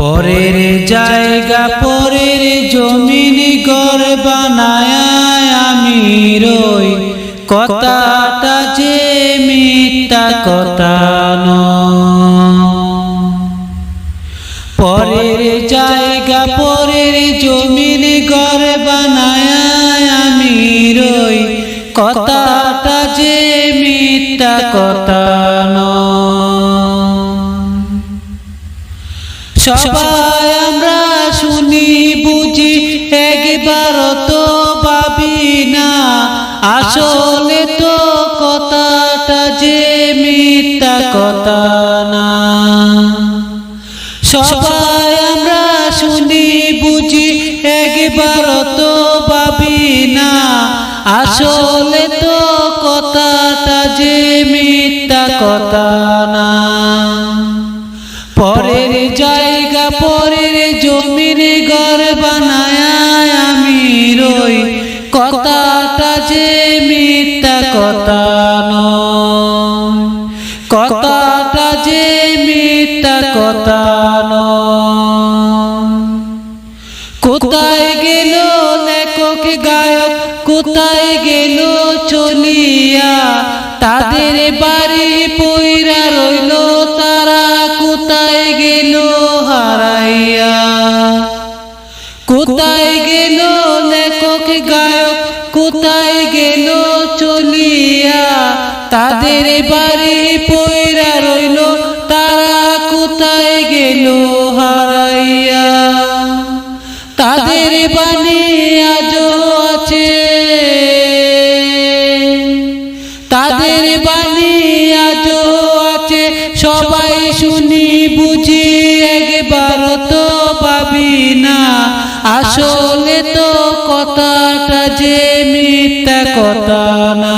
পরের জায়গা, পরের জমিন গড় বানায় আমি রই। কথাটা যে মিথ্যা, কথা। পরের জায়গা, পরের জমিন ঘর বানায় আমি রই। কথাটা যে মিথ্যা, কথা সবাই আমরা শুনি বুঝি, একবার তো ভাবি না। আসলে তো কথাটা যে মিথ্যা কথা না। সবাই আমরা শুনি বুঝি, একবার তো ভাবি না। আসলে তো কথাটা যে মিথ্যা কথা না। পরের জমির ঘর বানায় আমি রই। কথাটা যে মিথ্যা কথা নয়। কথাটা যে মিথ্যা কথা নয়। কোথায় গেল লেখক গায়ক? কোথায় গেল চলিয়া? তাদের বাড়ি পইরা রইল তারা গেল চলিয়া। তাদের বাড়ি পইরা রইল, তারা কোথায় গেল হারাইয়া। তাদের বাণী আজও আছে। তাদের বাণী আজও আছে, সবাই শুনি বুঝি আসলে তো কথাটা যে মিথ্যা কথা না।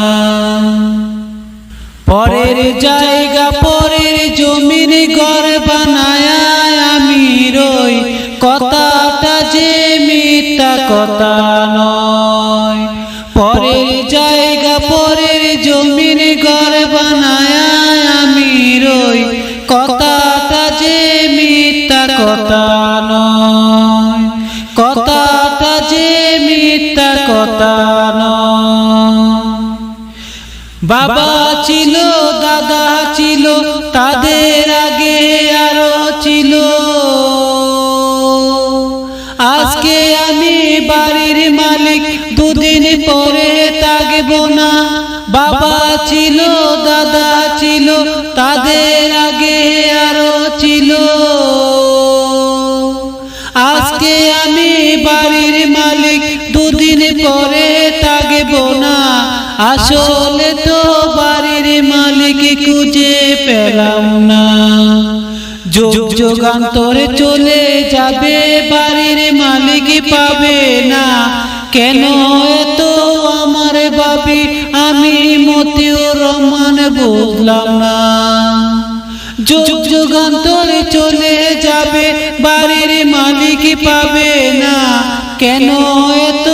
পরের জায়গা, পরের জমির ঘর বানায় আমি রই। কথাটা যে মিথ্যা কথা নয়। পরের জায়গা, পরের জমির ঘর বানায় আমি রই। কথাটা যে মিথ্যা কথা নয়। বাবা ছিল, দাদা ছিল, তাদের আগে আরও ছিল। আজকে আমি বাড়ির মালিক, দুদিন পরে থাকব না। বাবা ছিল, দাদা ছিল, তাদের আগে আসলে তো বাড়ির মালিক খুঁজে পেলাম না। যোগ যোগান্তরে চলে যাবে, বাড়ির মালিক পাবে না। কেন এত আমার বাবি আমি মতিউর রহমান বুঝলাম না। যুগ যুগান্তরে চলে যাবে, বাড়ির মালিক পাবে না। কেন এত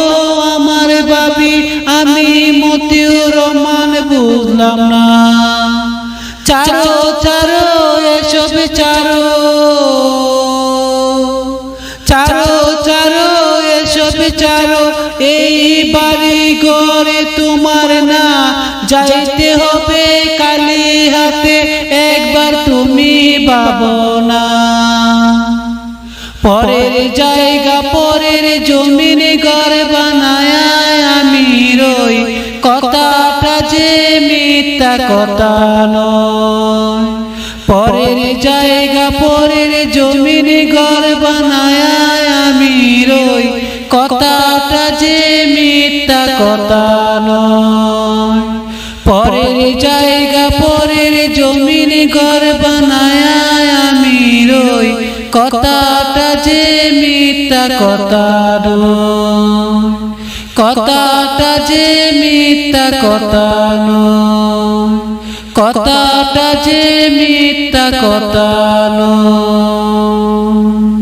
বুঝলাম না। চারো চারো এসব চারো চারো চারো এসব চারো এই বাড়ি ঘরে তোমার না, যাইতে হবে কালি হাতে, একবার তুমি পাবো না। পরের জায়গা, পরের জমিন ঘর বানায় আমি রই। মিথ্যা কথা নয়। পরের জায়গা, পরের জমিন ঘর বানায় আমি রই। কথাটা যে মিথ্যা কথা নয়। পরের জায়গা, পরের জমিন ঘর বানায় আমি রই। কথাটা যে মিথ্যা কথা নয়। কথাটা যে মিথ্যা কথা নয়। কথাটা যে মিথ্যা কথা নয়।